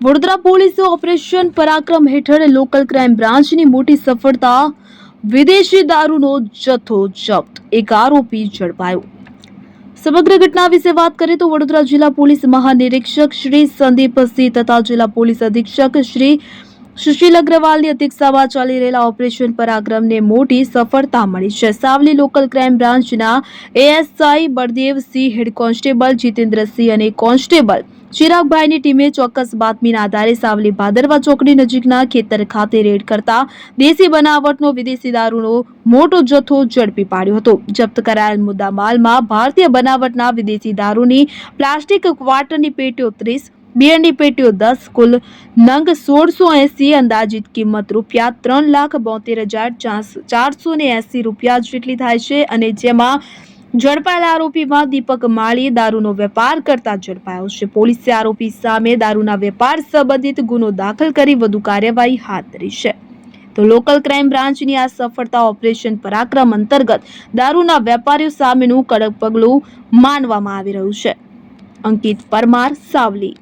વડોદરા પોલીસે ઓપરેશન પરાક્રમ હેઠળ લોકલ ક્રાઇમ બ્રાન્ચની મોટી સફળતા, વિદેશી દારૂનો જથ્થો જપ્ત એક આરોપી ઝડપાયો. સમગ્ર ઘટના વિશે વાત કરીએ તો વડોદરા જિલ્લા પોલીસ મહાનિરીક્ષક શ્રી સંદીપસિંહ તથા જિલ્લા પોલીસ અધિક્ષક શ્રી સુશીલ અગ્રવાલની અધ્યક્ષતામાં ચાલી રહેલા ઓપરેશન પરાક્રમને મોટી સફળતા મળી છે. સાવલી લોકલ ક્રાઇમ બ્રાન્ચના ASI Baldevsinh head constable Jitendrasinh અને કોન્સ્ટેબલ ચિરાગભાઈની ટીમે ચોક્કસ બાતમીના આધારે સાવલી ભાદરવા ચોકડી નજીકના ખેતર ખાતે રેડ કરતા દેશી બનાવટનો વિદેશી દારૂનો મોટો જથ્થો ઝડપી પાડ્યો હતો. જપ્ત કરાયેલ મુદ્દામાલમાં ભારતીય બનાવટના વિદેશી દારૂની પ્લાસ્ટિક ક્વાર્ટરની પેટીઓ ત્રીસ, બિયરની પેટીઓ દસ, કુલ નંગ સોળસો એસી અંદાજિત કિંમત રૂપિયા ત્રણ લાખ બોતેર હજાર ચારસો ને એસી રૂપિયા જેટલી થાય છે અને જેમાં ઝડપાયેલા આરોપીમાં દીપક માળી દારૂનો વેપાર કરતા ઝડપાયો છે. પોલીસે આરોપી સામે દારૂના વેપાર સંબંધિત ગુનો દાખલ કરી વધુ કાર્યવાહી હાથ ધરી છે. તો લોકલ ક્રાઇમ બ્રાન્ચની આ સફળતા ઓપરેશન પરાક્રમ અંતર્ગત દારૂના વેપારીઓ સામેનું કડક પગલું માનવામાં આવી રહ્યું છે. અંકિત પરમાર, સાવલી.